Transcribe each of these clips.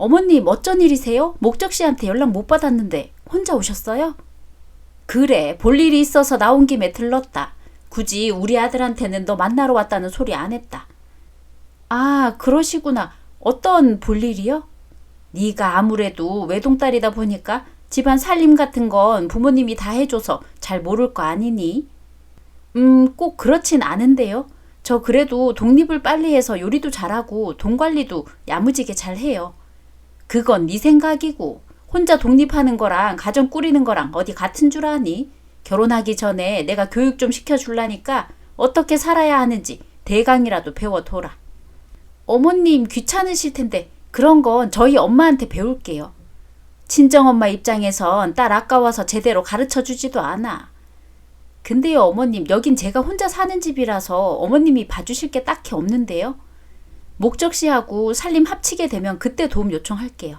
어머님 어쩐 일이세요? 목적 씨한테 연락 못 받았는데 혼자 오셨어요? 그래, 볼 일이 있어서 나온 김에 들렀다. 굳이 우리 아들한테는 너 만나러 왔다는 소리 안 했다. 아, 그러시구나. 어떤 볼 일이요? 네가 아무래도 외동딸이다 보니까 집안 살림 같은 건 부모님이 다 해줘서 잘 모를 거 아니니? 음, 꼭 그렇진 않은데요. 저 그래도 독립을 빨리 해서 요리도 잘하고 돈 관리도 야무지게 잘 해요. 그건 네 생각이고 혼자 독립하는 거랑 가정 꾸리는 거랑 어디 같은 줄 아니? 결혼하기 전에 내가 교육 좀 시켜줄라니까 어떻게 살아야 하는지 대강이라도 배워둬라. 어머님 귀찮으실 텐데 그런 건 저희 엄마한테 배울게요. 친정엄마 입장에선 딸 아까워서 제대로 가르쳐 주지도 않아. 근데요, 어머님, 여긴 제가 혼자 사는 집이라서 어머님이 봐주실 게 딱히 없는데요. 목적 씨하고 살림 합치게 되면 그때 도움 요청할게요.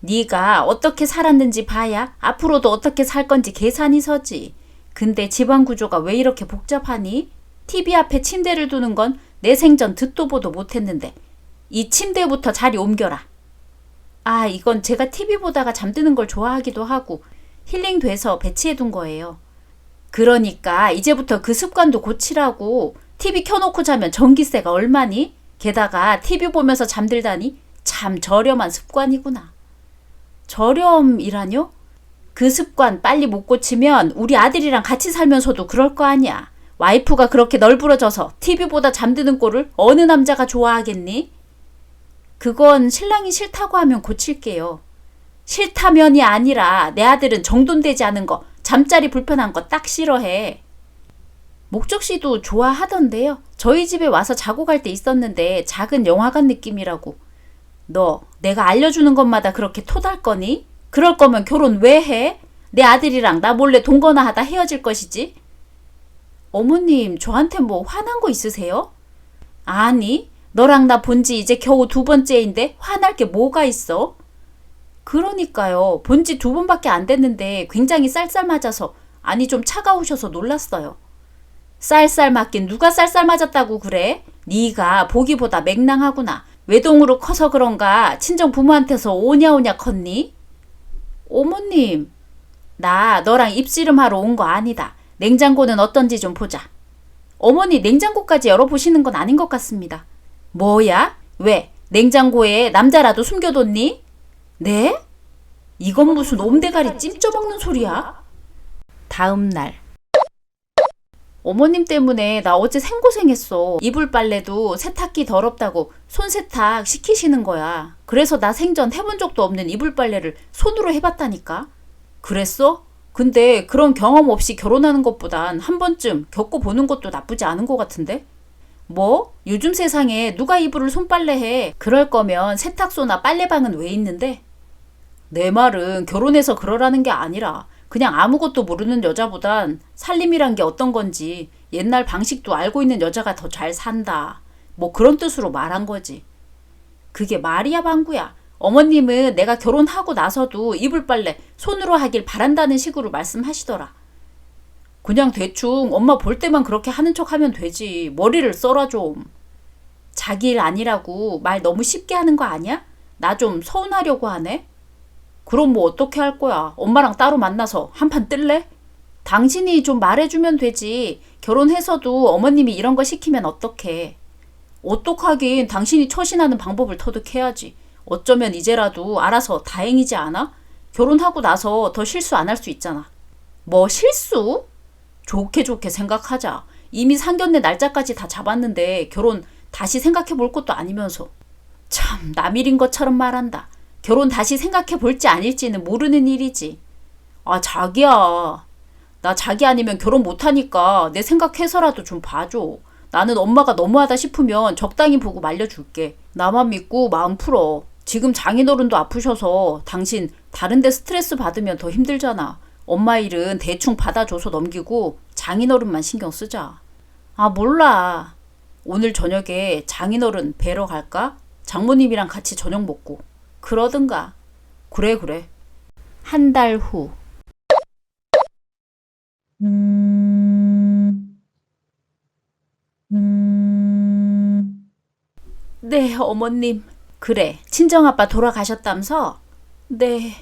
네가 어떻게 살았는지 봐야 앞으로도 어떻게 살 건지 계산이 서지. 근데 집안 구조가 왜 이렇게 복잡하니? TV 앞에 침대를 두는 건 내 생전 듣도 보도 못했는데 이 침대부터 자리 옮겨라. 아, 이건 제가 TV 보다가 잠드는 걸 좋아하기도 하고 힐링 돼서 배치해 둔 거예요. 그러니까 이제부터 그 습관도 고치라고 TV 켜놓고 자면 전기세가 얼마니? 게다가 TV 보면서 잠들다니 참 저렴한 습관이구나. 저렴이라뇨? 그 습관 빨리 못 고치면 우리 아들이랑 같이 살면서도 그럴 거 아니야. 와이프가 그렇게 널브러져서 TV보다 잠드는 꼴을 어느 남자가 좋아하겠니? 그건 신랑이 싫다고 하면 고칠게요. 싫다면이 아니라 내 아들은 정돈되지 않은 거, 잠자리 불편한 거 딱 싫어해. 목적 씨도 좋아하던데요. 저희 집에 와서 자고 갈 때 있었는데 작은 영화관 느낌이라고. 너 내가 알려주는 것마다 그렇게 토달 거니? 그럴 거면 결혼 왜 해? 내 아들이랑 나 몰래 동거나 하다 헤어질 것이지. 어머님, 저한테 뭐 화난 거 있으세요? 아니, 너랑 나 본 지 이제 겨우 두 번째인데 화날 게 뭐가 있어? 그러니까요. 본 지 두 번밖에 안 됐는데 굉장히 쌀쌀 맞아서 아니 좀 차가우셔서 놀랐어요. 쌀쌀 맞긴 누가 쌀쌀 맞았다고 그래? 네가 보기보다 맹랑하구나. 외동으로 커서 그런가 친정 부모한테서 오냐오냐 컸니? 어머님, 나 너랑 입씨름하러 온 거 아니다. 냉장고는 어떤지 좀 보자. 어머니 냉장고까지 열어보시는 건 아닌 것 같습니다. 뭐야? 왜? 냉장고에 남자라도 숨겨뒀니? 네? 이건 무슨 옴대가리 찜쪄먹는 소리야? 다음 날. 어머님 때문에 나 어제 생고생했어. 이불 빨래도 세탁기 더럽다고 손 세탁 시키시는 거야. 그래서 나 생전 해본 적도 없는 이불 빨래를 손으로 해봤다니까. 그랬어? 근데 그런 경험 없이 결혼하는 것보단 한 번쯤 겪어보는 것도 나쁘지 않은 것 같은데? 뭐? 요즘 세상에 누가 이불을 손빨래해? 그럴 거면 세탁소나 빨래방은 왜 있는데? 내 말은 결혼해서 그러라는 게 아니라 그냥 아무것도 모르는 여자보단 살림이란 게 어떤 건지 옛날 방식도 알고 있는 여자가 더 잘 산다. 뭐 그런 뜻으로 말한 거지. 그게 말이야 방구야. 어머님은 내가 결혼하고 나서도 이불 빨래 손으로 하길 바란다는 식으로 말씀하시더라. 그냥 대충 엄마 볼 때만 그렇게 하는 척 하면 되지. 머리를 써라 좀. 자기 일 아니라고 말 너무 쉽게 하는 거 아니야? 나 좀 서운하려고 하네? 그럼 뭐 어떻게 할 거야? 엄마랑 따로 만나서 한판 뜰래? 당신이 좀 말해주면 되지. 결혼해서도 어머님이 이런 거 시키면 어떡해. 어떡하긴 당신이 처신하는 방법을 터득해야지. 어쩌면 이제라도 알아서 다행이지 않아? 결혼하고 나서 더 실수 안 할 수 있잖아. 뭐 실수? 좋게 좋게 생각하자. 이미 상견례 날짜까지 다 잡았는데 결혼 다시 생각해 볼 것도 아니면서. 참, 남일인 것처럼 말한다. 결혼 다시 생각해 볼지 아닐지는 모르는 일이지. 아, 자기야. 나 자기 아니면 결혼 못하니까 내 생각해서라도 좀 봐줘. 나는 엄마가 너무하다 싶으면 적당히 보고 말려줄게. 나만 믿고 마음 풀어. 지금 장인어른도 아프셔서 당신 다른 데 스트레스 받으면 더 힘들잖아. 엄마 일은 대충 받아줘서 넘기고 장인어른만 신경 쓰자. 아, 몰라. 오늘 저녁에 장인어른 뵈러 갈까? 장모님이랑 같이 저녁 먹고. 그러든가. 그래, 그래. 한 달 후. 네, 어머님. 그래, 친정아빠 돌아가셨다면서? 네.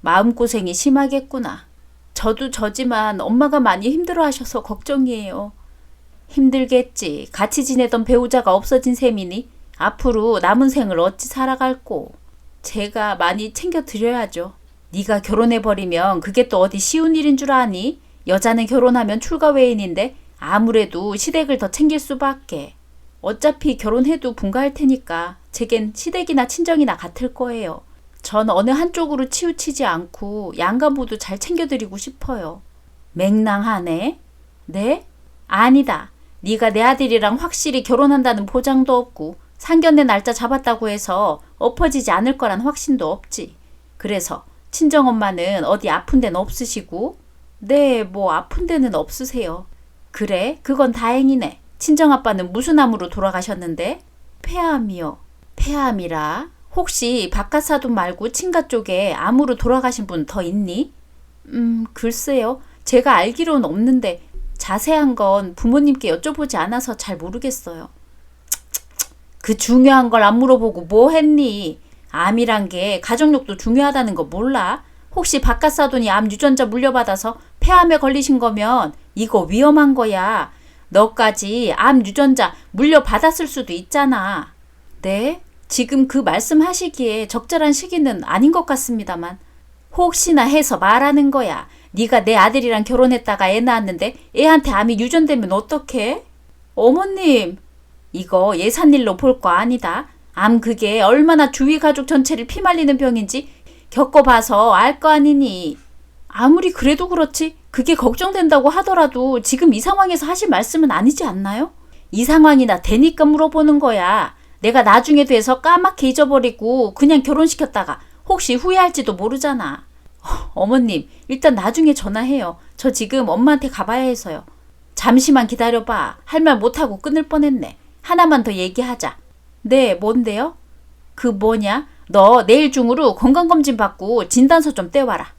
마음고생이 심하겠구나. 저도 저지만 엄마가 많이 힘들어 하셔서 걱정이에요. 힘들겠지. 같이 지내던 배우자가 없어진 셈이니 앞으로 남은 생을 어찌 살아갈꼬. 제가 많이 챙겨 드려야죠. 네가 결혼해 버리면 그게 또 어디 쉬운 일인 줄 아니? 여자는 결혼하면 출가 외인인데 아무래도 시댁을 더 챙길 수밖에. 어차피 결혼해도 분가할 테니까 제겐 시댁이나 친정이나 같을 거예요. 전 어느 한쪽으로 치우치지 않고 양가 모두 잘 챙겨드리고 싶어요. 맹랑하네. 네? 아니다. 네가 내 아들이랑 확실히 결혼한다는 보장도 없고 상견례 날짜 잡았다고 해서 엎어지지 않을 거란 확신도 없지. 그래서 친정엄마는 어디 아픈 데는 없으시고? 네, 뭐 아픈 데는 없으세요. 그래, 그건 다행이네. 친정아빠는 무슨 암으로 돌아가셨는데? 폐암이요. 폐암이라? 혹시 바깥사돈 말고 친가 쪽에 암으로 돌아가신 분 더 있니? 음, 글쎄요. 제가 알기로는 없는데 자세한 건 부모님께 여쭤보지 않아서 잘 모르겠어요. 그 중요한 걸 안 물어보고 뭐 했니? 암이란 게 가족력도 중요하다는 거 몰라? 혹시 바깥 사돈이 암 유전자 물려받아서 폐암에 걸리신 거면 이거 위험한 거야. 너까지 암 유전자 물려받았을 수도 있잖아. 네? 지금 그 말씀하시기에 적절한 시기는 아닌 것 같습니다만 혹시나 해서 말하는 거야. 네가 내 아들이랑 결혼했다가 애 낳았는데 애한테 암이 유전되면 어떡해? 어머님, 이거 예산일로 볼 거 아니다. 암 그게 얼마나 주위 가족 전체를 피말리는 병인지 겪어봐서 알 거 아니니. 아무리 그래도 그렇지 그게 걱정된다고 하더라도 지금 이 상황에서 하실 말씀은 아니지 않나요? 이 상황이나 되니까 물어보는 거야. 내가 나중에 돼서 까맣게 잊어버리고 그냥 결혼시켰다가 혹시 후회할지도 모르잖아. 어머님, 일단 나중에 전화해요. 저 지금 엄마한테 가봐야 해서요. 잠시만 기다려봐. 할 말 못하고 끊을 뻔했네. 하나만 더 얘기하자. 네, 뭔데요? 그 뭐냐? 너 내일 중으로 건강검진 받고 진단서 좀 떼와라.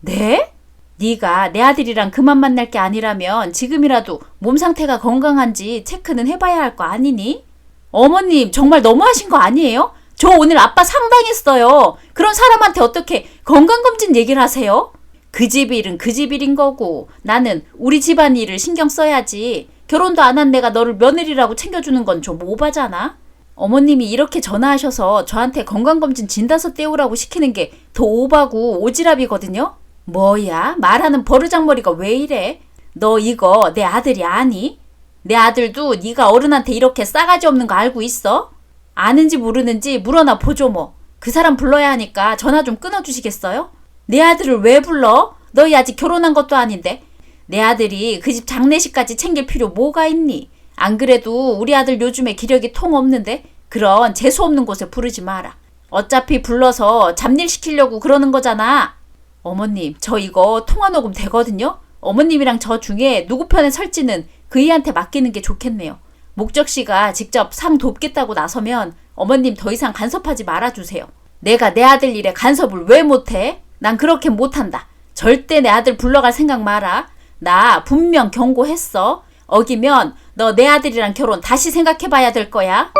네? 네가 내 아들이랑 그만 만날 게 아니라면 지금이라도 몸 상태가 건강한지 체크는 해봐야 할 거 아니니? 어머님 정말 너무하신 거 아니에요? 저 오늘 아빠 상당했어요. 그런 사람한테 어떻게 건강검진 얘기를 하세요? 그 집 일은 그 집 일인 거고 나는 우리 집안 일을 신경 써야지. 결혼도 안 한 내가 너를 며느리라고 챙겨주는 건 좀 오바잖아. 어머님이 이렇게 전화하셔서 저한테 건강검진 진단서 떼우라고 시키는 게 더 오바고 오지랖이거든요. 뭐야? 말하는 버르장머리가 왜 이래? 너 이거 내 아들이 아니? 내 아들도 네가 어른한테 이렇게 싸가지 없는 거 알고 있어? 아는지 모르는지 물어나 보죠 뭐. 그 사람 불러야 하니까 전화 좀 끊어주시겠어요? 내 아들을 왜 불러? 너희 아직 결혼한 것도 아닌데. 내 아들이 그 집 장례식까지 챙길 필요 뭐가 있니? 안 그래도 우리 아들 요즘에 기력이 통 없는데 그런 재수 없는 곳에 부르지 마라. 어차피 불러서 잡일 시키려고 그러는 거잖아. 어머님, 저 이거 통화 녹음 되거든요? 어머님이랑 저 중에 누구 편에 설지는 그이한테 맡기는 게 좋겠네요. 목적 씨가 직접 상 돕겠다고 나서면 어머님 더 이상 간섭하지 말아주세요. 내가 내 아들 일에 간섭을 왜 못해? 난 그렇게 못한다. 절대 내 아들 불러갈 생각 마라. 나 분명 경고했어. 어기면 너 내 아들이랑 결혼 다시 생각해 봐야 될 거야.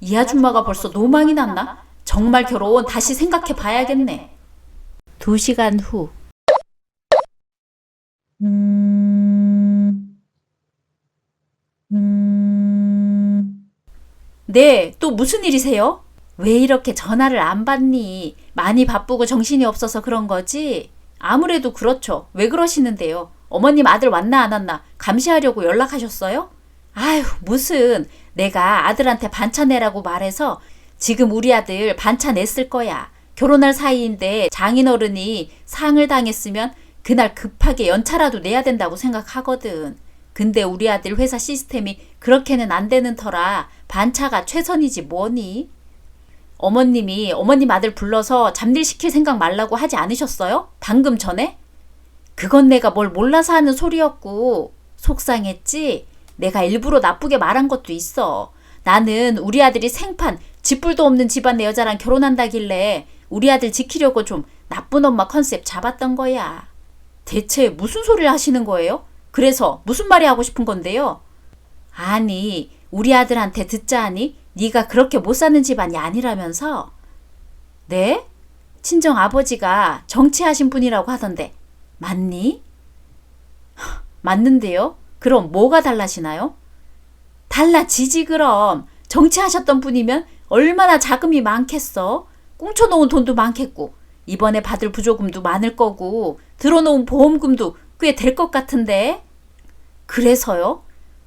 이 아줌마가 벌써 노망이 났나? 정말 결혼 다시 생각해 봐야겠네. 두 시간 후. 네, 또 무슨 일이세요? 왜 이렇게 전화를 안 받니? 많이 바쁘고 정신이 없어서 그런 거지? 아무래도 그렇죠. 왜 그러시는데요? 어머님 아들 왔나 안 왔나 감시하려고 연락하셨어요? 아휴, 무슨 내가 아들한테 반찬 내라고 말해서 지금 우리 아들 반찬 냈을 거야. 결혼할 사이인데 장인어른이 상을 당했으면 그날 급하게 연차라도 내야 된다고 생각하거든. 근데 우리 아들 회사 시스템이 그렇게는 안 되는 터라 반차가 최선이지 뭐니? 어머님이 어머님 아들 불러서 잠들 시킬 생각 말라고 하지 않으셨어요? 방금 전에? 그건 내가 뭘 몰라서 하는 소리였고 속상했지? 내가 일부러 나쁘게 말한 것도 있어. 나는 우리 아들이 생판 집불도 없는 집안 내 여자랑 결혼한다길래 우리 아들 지키려고 좀 나쁜 엄마 컨셉 잡았던 거야. 대체 무슨 소리를 하시는 거예요? 그래서 무슨 말이 하고 싶은 건데요? 아니, 우리 아들한테 듣자 하니 네가 그렇게 못 사는 집안이 아니라면서? 네? 친정 아버지가 정치하신 분이라고 하던데 맞니? 하, 맞는데요? 그럼 뭐가 달라지나요? 달라지지 그럼 정치하셨던 분이면 얼마나 자금이 많겠어? 꽁쳐놓은 돈도 많겠고 이번에 받을 부조금도 많을 거고 들어놓은 보험금도 꽤 될 것 같은데 그래서요?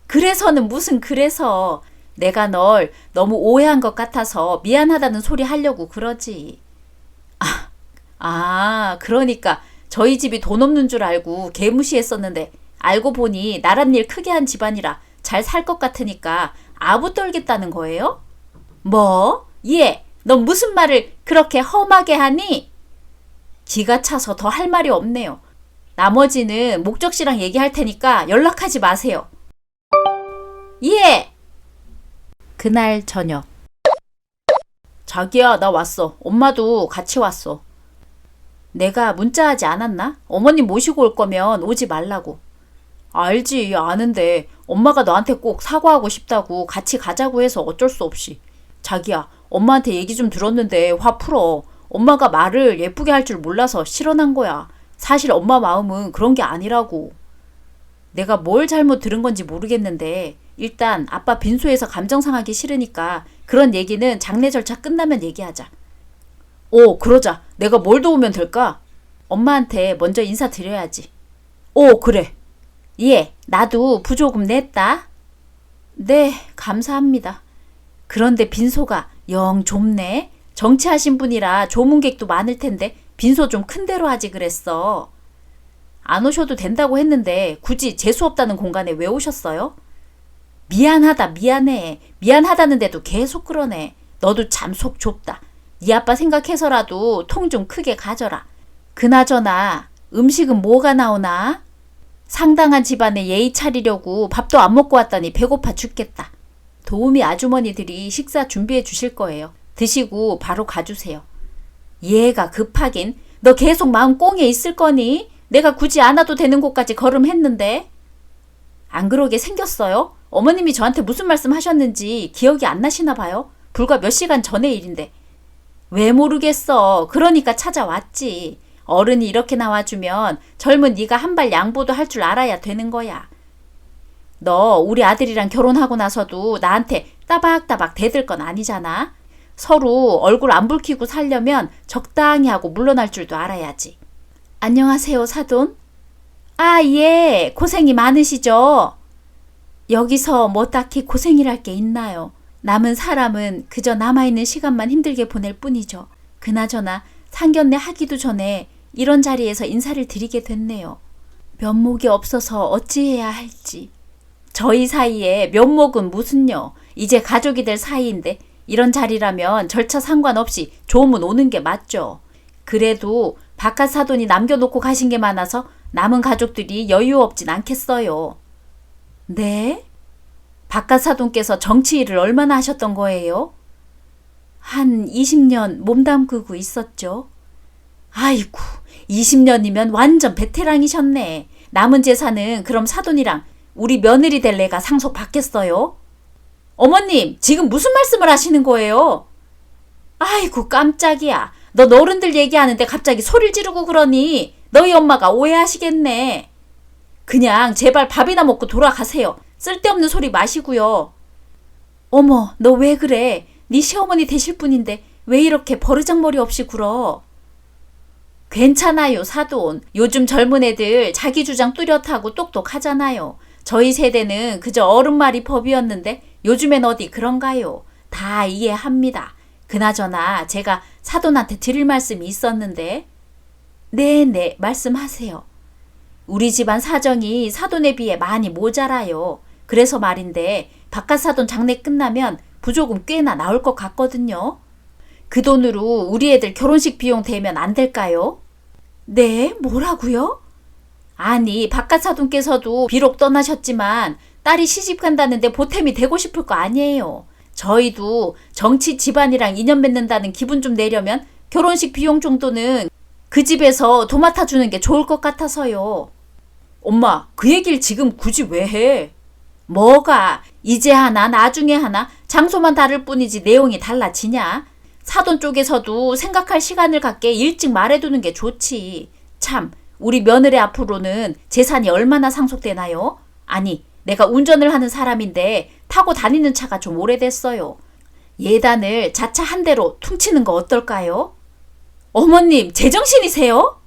그래서는 무슨 그래서 내가 널 너무 오해한 것 같아서 미안하다는 소리 하려고 그러지. 아, 아, 그러니까 저희 집이 돈 없는 줄 알고 개무시했었는데 알고 보니 나란 일 크게 한 집안이라 잘 살 것 같으니까 아부 떨겠다는 거예요? 뭐? 예, 넌 무슨 말을 그렇게 험하게 하니? 기가 차서 더 할 말이 없네요. 나머지는 목적 씨랑 얘기할 테니까 연락하지 마세요. 예! 그날 저녁. 자기야, 나 왔어. 엄마도 같이 왔어. 내가 문자하지 않았나? 어머님 모시고 올 거면 오지 말라고. 알지, 아는데 엄마가 너한테 꼭 사과하고 싶다고 같이 가자고 해서 어쩔 수 없이. 자기야, 엄마한테 얘기 좀 들었는데 화 풀어. 엄마가 말을 예쁘게 할 줄 몰라서 실언한 거야. 사실 엄마 마음은 그런 게 아니라고. 내가 뭘 잘못 들은 건지 모르겠는데 일단 아빠 빈소에서 감정 상하기 싫으니까 그런 얘기는 장례 절차 끝나면 얘기하자. 오, 그러자. 내가 뭘 도우면 될까? 엄마한테 먼저 인사드려야지. 오, 그래. 예, 나도 부조금 냈다. 네, 감사합니다. 그런데 빈소가 영 좁네. 정치하신 분이라 조문객도 많을 텐데 빈소 좀 큰 데로 하지 그랬어. 안 오셔도 된다고 했는데 굳이 재수 없다는 공간에 왜 오셨어요? 미안하다 미안해. 미안하다는데도 계속 그러네. 너도 참 속 좁다. 네 아빠 생각해서라도 통 좀 크게 가져라. 그나저나 음식은 뭐가 나오나? 상당한 집안에 예의 차리려고 밥도 안 먹고 왔더니 배고파 죽겠다. 도우미 아주머니들이 식사 준비해 주실 거예요. 드시고 바로 가주세요. 얘가 급하긴. 너 계속 마음 꽁에 있을 거니? 내가 굳이 안 와도 되는 곳까지 걸음했는데? 안 그러게 생겼어요? 어머님이 저한테 무슨 말씀 하셨는지 기억이 안 나시나 봐요? 불과 몇 시간 전의 일인데. 왜 모르겠어. 그러니까 찾아왔지. 어른이 이렇게 나와주면 젊은 네가 한 발 양보도 할 줄 알아야 되는 거야. 너 우리 아들이랑 결혼하고 나서도 나한테 따박따박 대들 건 아니잖아. 서로 얼굴 안 붉히고 살려면 적당히 하고 물러날 줄도 알아야지. 안녕하세요, 사돈. 아, 예. 고생이 많으시죠? 여기서 뭐 딱히 고생이랄 게 있나요? 남은 사람은 그저 남아있는 시간만 힘들게 보낼 뿐이죠. 그나저나 상견례 하기도 전에 이런 자리에서 인사를 드리게 됐네요. 면목이 없어서 어찌해야 할지. 저희 사이에 면목은 무슨요? 이제 가족이 될 사이인데 이런 자리라면 절차 상관없이 조문 오는 게 맞죠. 그래도 바깥 사돈이 남겨놓고 가신 게 많아서 남은 가족들이 여유 없진 않겠어요. 네? 바깥 사돈께서 정치 일을 얼마나 하셨던 거예요? 한 20년 몸담그고 있었죠. 아이고, 20년이면 완전 베테랑이셨네. 남은 재산은 그럼 사돈이랑 우리 며느리 될 애가 상속 받겠어요? 어머님, 지금 무슨 말씀을 하시는 거예요? 아이고, 깜짝이야. 너 어른들 얘기하는데 갑자기 소리를 지르고 그러니 너희 엄마가 오해하시겠네. 그냥 제발 밥이나 먹고 돌아가세요. 쓸데없는 소리 마시고요. 어머, 너 왜 그래? 네 시어머니 되실 분인데 왜 이렇게 버르장머리 없이 굴어? 괜찮아요, 사돈. 요즘 젊은 애들 자기 주장 뚜렷하고 똑똑하잖아요. 저희 세대는 그저 어른 말이 법이었는데 요즘엔 어디 그런가요? 다 이해합니다. 그나저나 제가 사돈한테 드릴 말씀이 있었는데. 네네, 말씀하세요. 우리 집안 사정이 사돈에 비해 많이 모자라요. 그래서 말인데 바깥 사돈 장례 끝나면 부조금 꽤나 나올 것 같거든요. 그 돈으로 우리 애들 결혼식 비용 대면 안 될까요? 네, 뭐라고요? 아니, 바깥 사돈께서도 비록 떠나셨지만 딸이 시집 간다는데 보탬이 되고 싶을 거 아니에요. 저희도 정치 집안이랑 인연 맺는다는 기분 좀 내려면 결혼식 비용 정도는 그 집에서 도맡아 주는 게 좋을 것 같아서요. 엄마, 그 얘기를 지금 굳이 왜 해? 뭐가 이제 하나 나중에 하나 장소만 다를 뿐이지 내용이 달라지냐? 사돈 쪽에서도 생각할 시간을 갖게 일찍 말해두는 게 좋지. 참, 우리 며느리 앞으로는 재산이 얼마나 상속되나요? 아니, 내가 운전을 하는 사람인데 타고 다니는 차가 좀 오래됐어요. 예단을 자차 한 대로 퉁치는 거 어떨까요? 어머님, 제정신이세요?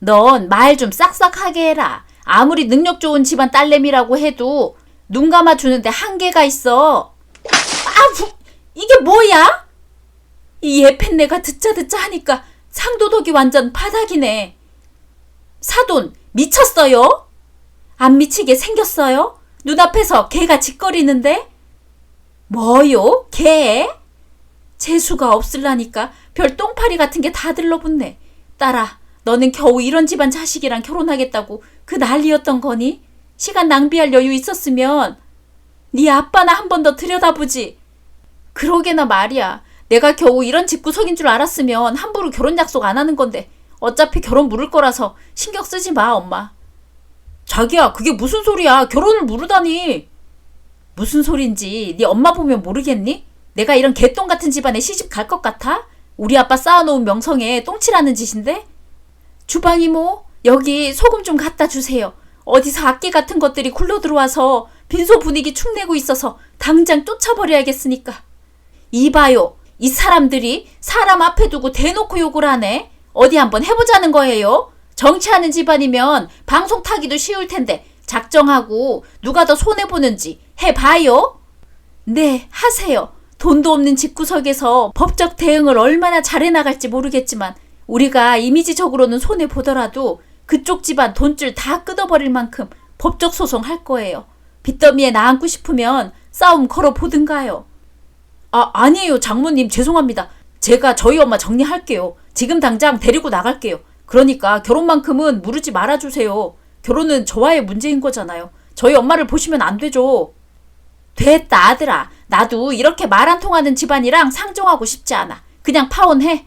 넌 말 좀 싹싹하게 해라. 아무리 능력 좋은 집안 딸내미라고 해도 눈 감아 주는데 한계가 있어. 아, 부, 이게 뭐야? 이 예팬네가 듣자 듣자 하니까 상도덕이 완전 바닥이네. 사돈, 미쳤어요? 안 미치게 생겼어요? 눈앞에서 개가 짓거리는데? 뭐요? 개? 재수가 없을라니까 별 똥파리 같은 게 다 들러붙네. 딸아, 너는 겨우 이런 집안 자식이랑 결혼하겠다고 그 난리였던 거니? 시간 낭비할 여유 있었으면 네 아빠나 한 번 더 들여다보지. 그러게나 말이야. 내가 겨우 이런 집구석인 줄 알았으면 함부로 결혼 약속 안 하는 건데 어차피 결혼 물을 거라서 신경 쓰지 마, 엄마. 자기야, 그게 무슨 소리야? 결혼을 물으다니. 무슨 소린지 네 엄마 보면 모르겠니? 내가 이런 개똥 같은 집안에 시집 갈 것 같아? 우리 아빠 쌓아놓은 명성에 똥칠하는 짓인데? 주방 이모, 여기 소금 좀 갖다 주세요. 어디서 악기 같은 것들이 굴러 들어와서 빈소 분위기 축내고 있어서 당장 쫓아버려야겠으니까. 이봐요. 이 사람들이 사람 앞에 두고 대놓고 욕을 하네. 어디 한번 해보자는 거예요. 정치하는 집안이면 방송 타기도 쉬울 텐데 작정하고 누가 더 손해보는지 해봐요. 네, 하세요. 돈도 없는 집구석에서 법적 대응을 얼마나 잘해 나갈지 모르겠지만 우리가 이미지적으로는 손해 보더라도 그쪽 집안 돈줄 다 끊어버릴 만큼 법적 소송 할 거예요. 빚더미에 나앉고 싶으면 싸움 걸어 보든가요. 아, 아니에요, 장모님. 죄송합니다. 제가 저희 엄마 정리할게요. 지금 당장 데리고 나갈게요. 그러니까 결혼만큼은 무르지 말아주세요. 결혼은 저와의 문제인 거잖아요. 저희 엄마를 보시면 안 되죠. 됐다, 아들아. 나도 이렇게 말 안 통하는 집안이랑 상종하고 싶지 않아. 그냥 파혼해.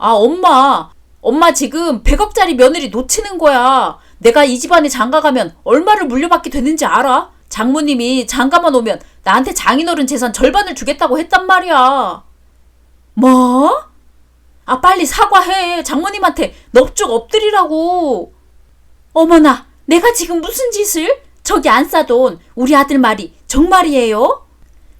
아, 엄마. 엄마 지금 100억짜리 며느리 놓치는 거야. 내가 이 집안에 장가가면 얼마를 물려받게 되는지 알아? 장모님이 장가만 오면 나한테 장인어른 재산 절반을 주겠다고 했단 말이야. 뭐? 아, 빨리 사과해. 장모님한테 넙죽 엎드리라고. 어머나, 내가 지금 무슨 짓을? 저기 안 싸돈 우리 아들 말이 정말이에요?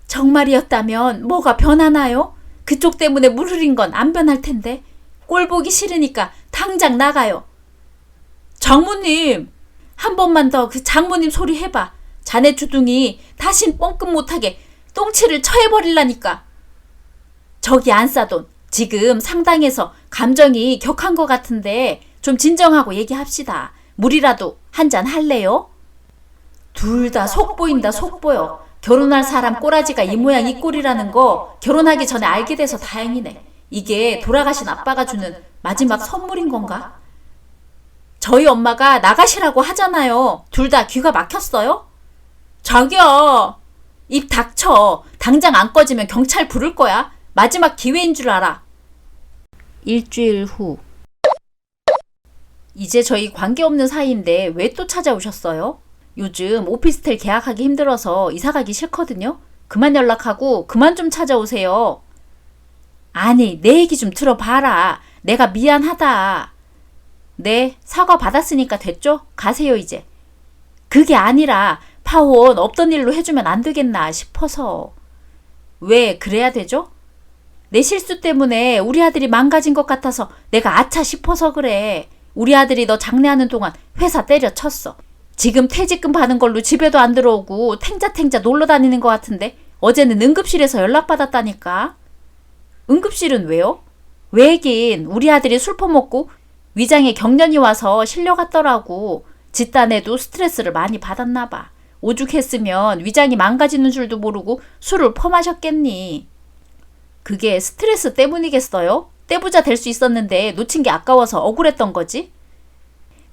정말이었다면 뭐가 변하나요? 그쪽 때문에 물 흐린 건 안 변할 텐데. 꼴 보기 싫으니까 당장 나가요. 장모님, 한 번만 더 그 장모님 소리 해봐. 자네 주둥이 다신 뻥끗 못하게 똥치를 쳐해버릴라니까. 저기 안 싸돈 지금 상당해서 감정이 격한 것 같은데 좀 진정하고 얘기합시다. 물이라도 한 잔 할래요? 둘 다 속 보인다 속 보여. 결혼할 사람 꼬라지가 이 모양 이 꼴이라는 거 결혼하기 전에 알게 돼서 다행이네. 이게 돌아가신 아빠가 주는 마지막 선물인 건가? 저희 엄마가 나가시라고 하잖아요. 둘 다 귀가 막혔어요? 자기야, 입 닥쳐. 당장 안 꺼지면 경찰 부를 거야. 마지막 기회인 줄 알아. 일주일 후. 이제 저희 관계없는 사이인데 왜 또 찾아오셨어요? 요즘 오피스텔 계약하기 힘들어서 이사 가기 싫거든요. 그만 연락하고 그만 좀 찾아오세요. 아니, 내 얘기 좀 들어봐라. 내가 미안하다. 네, 사과 받았으니까 됐죠? 가세요, 이제. 그게 아니라 파혼 없던 일로 해주면 안 되겠나 싶어서. 왜 그래야 되죠? 내 실수 때문에 우리 아들이 망가진 것 같아서 내가 아차 싶어서 그래. 우리 아들이 너 장례하는 동안 회사 때려쳤어. 지금 퇴직금 받은 걸로 집에도 안 들어오고 탱자탱자 놀러 다니는 것 같은데 어제는 응급실에서 연락받았다니까. 응급실은 왜요? 왜긴 우리 아들이 술 퍼먹고 위장에 경련이 와서 실려갔더라고. 집단에도 스트레스를 많이 받았나 봐. 오죽했으면 위장이 망가지는 줄도 모르고 술을 퍼마셨겠니. 그게 스트레스 때문이겠어요? 떼부자 될 수 있었는데 놓친 게 아까워서 억울했던 거지?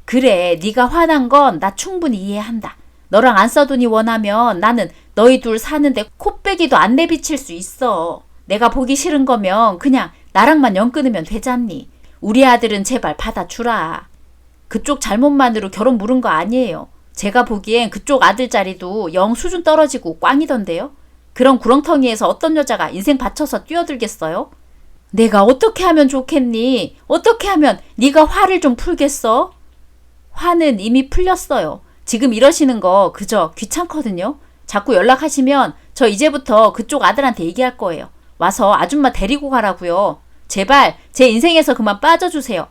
그래, 네가 화난 건 나 충분히 이해한다. 너랑 안 싸돈이 원하면 나는 너희 둘 사는데 코빼기도 안 내비칠 수 있어. 내가 보기 싫은 거면 그냥 나랑만 연 끊으면 되잖니. 우리 아들은 제발 받아주라. 그쪽 잘못만으로 결혼 물은 거 아니에요. 제가 보기엔 그쪽 아들 자리도 영 수준 떨어지고 꽝이던데요. 그런 구렁텅이에서 어떤 여자가 인생 바쳐서 뛰어들겠어요? 내가 어떻게 하면 좋겠니? 어떻게 하면 네가 화를 좀 풀겠어? 화는 이미 풀렸어요. 지금 이러시는 거 그저 귀찮거든요. 자꾸 연락하시면 저 이제부터 그쪽 아들한테 얘기할 거예요. 와서 아줌마 데리고 가라고요. 제발 제 인생에서 그만 빠져주세요.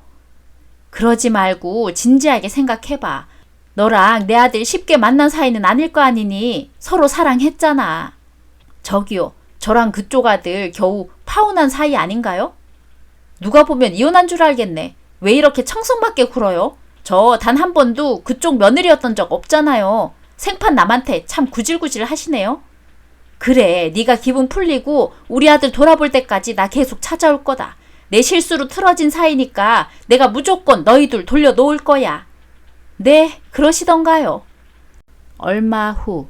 그러지 말고 진지하게 생각해봐. 너랑 내 아들 쉽게 만난 사이는 아닐 거 아니니 서로 사랑했잖아. 저기요, 저랑 그쪽 아들 겨우 파혼한 사이 아닌가요? 누가 보면 이혼한 줄 알겠네. 왜 이렇게 청승맞게 굴어요? 저 단 한 번도 그쪽 며느리였던 적 없잖아요. 생판 남한테 참 구질구질 하시네요. 그래, 네가 기분 풀리고 우리 아들 돌아볼 때까지 나 계속 찾아올 거다. 내 실수로 틀어진 사이니까 내가 무조건 너희 둘 돌려놓을 거야. 네, 그러시던가요. 얼마 후.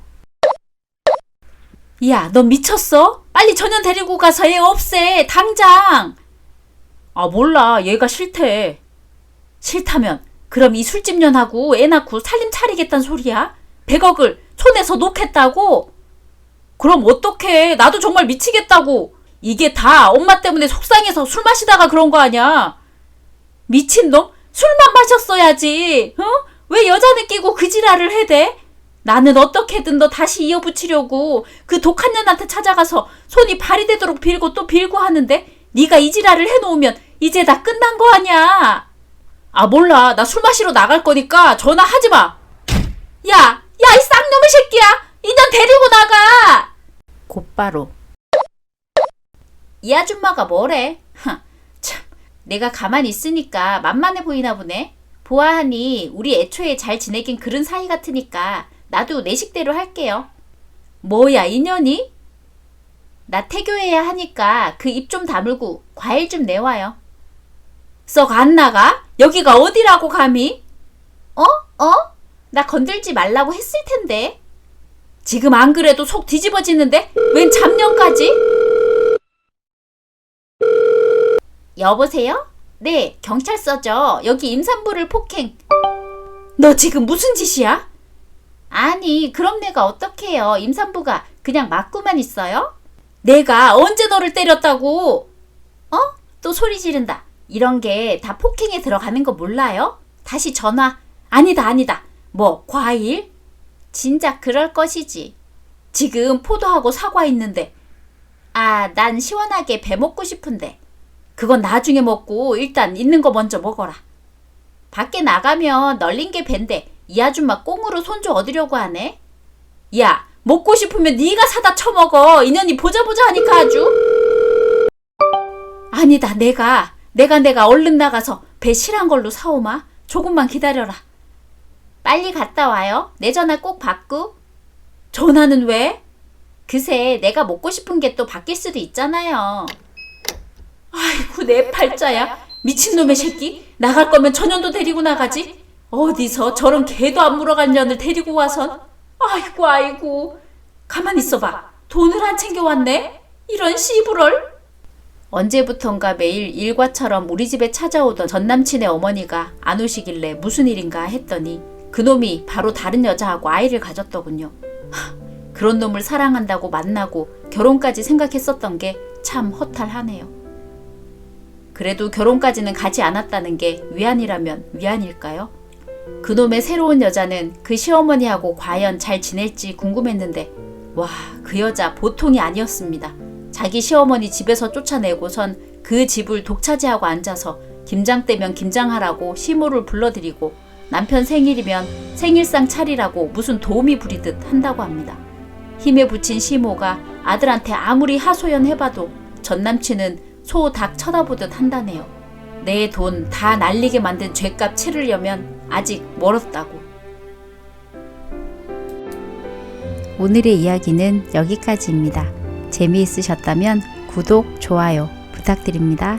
야, 너 미쳤어? 빨리 전현 데리고 가서 얘 없애, 당장! 아, 몰라. 얘가 싫대. 싫다면, 그럼 이 술집 년하고 애 낳고 살림 차리겠단 소리야? 100억을 손에서 놓겠다고? 그럼 어떡해. 나도 정말 미치겠다고. 이게 다 엄마 때문에 속상해서 술 마시다가 그런 거 아니야. 미친놈? 술만 마셨어야지. 어? 왜 여자는 끼고 그 지랄을 해대? 나는 어떻게든 너 다시 이어붙이려고 그 독한 년한테 찾아가서 손이 발이 되도록 빌고 또 빌고 하는데 네가 이 지랄을 해놓으면 이제 다 끝난 거 아니야. 아 몰라 나 술 마시러 나갈 거니까 전화하지 마. 야, 야 이 쌍놈의 새끼야. 이년 데리고 나가. 곧바로. 이 아줌마가 뭐래? 하, 참, 내가 가만히 있으니까 만만해 보이나 보네. 보아하니 우리 애초에 잘 지내긴 그런 사이 같으니까 나도 내 식대로 할게요. 뭐야 인연이? 나 태교해야 하니까 그 입 좀 다물고 과일 좀 내와요. 썩 안 나가? 여기가 어디라고 감히? 어? 어? 나 건들지 말라고 했을 텐데. 지금 안 그래도 속 뒤집어지는데 웬 잡념까지? 여보세요? 네, 경찰서죠. 여기 임산부를 폭행. 너 지금 무슨 짓이야? 아니, 그럼 내가 어떡해요. 임산부가 그냥 맞고만 있어요? 내가 언제 너를 때렸다고? 어? 또 소리 지른다. 이런 게 다 폭행에 들어가는 거 몰라요? 다시 전화. 아니다, 아니다. 뭐, 과일? 진작 그럴 것이지. 지금 포도하고 사과 있는데. 아, 난 시원하게 배 먹고 싶은데. 그건 나중에 먹고 일단 있는 거 먼저 먹어라. 밖에 나가면 널린 게 밴데 이 아줌마 꽁으로 손주 얻으려고 하네. 야, 먹고 싶으면 네가 사다 처먹어. 인연이 보자 보자 하니까 아주. 아니다, 내가 내가 내가 얼른 나가서 배 실한 걸로 사오마. 조금만 기다려라. 빨리 갔다 와요. 내 전화 꼭 받고. 전화는 왜? 그새 내가 먹고 싶은 게 또 바뀔 수도 있잖아요. 아이고 내 팔자야. 미친놈의 새끼. 나갈 거면 전년도 데리고 나가지. 어디서 저런 개도 안 물어간 년을 데리고 와선. 아이고 아이고. 가만 있어봐. 돈을 안 챙겨왔네. 이런 씨부럴. 언제부턴가 매일 일과처럼 우리 집에 찾아오던 전남친의 어머니가 안 오시길래 무슨 일인가 했더니 그놈이 바로 다른 여자하고 아이를 가졌더군요. 하, 그런 놈을 사랑한다고 만나고 결혼까지 생각했었던 게 참 허탈하네요. 그래도 결혼까지는 가지 않았다는 게 위안이라면 위안일까요? 그놈의 새로운 여자는 그 시어머니하고 과연 잘 지낼지 궁금했는데, 와, 그 여자 보통이 아니었습니다. 자기 시어머니 집에서 쫓아내고선 그 집을 독차지하고 앉아서 김장 때면 김장하라고 시모를 불러들이고 남편 생일이면 생일상 차리라고 무슨 도움이 부리듯 한다고 합니다. 힘에 부친 시모가 아들한테 아무리 하소연 해봐도 전 남친은 소 닭 쳐다보듯 한다네요. 내 돈 다 날리게 만든 죄값 치르려면 아직 멀었다고. 오늘의 이야기는 여기까지입니다. 재미있으셨다면 구독, 좋아요 부탁드립니다.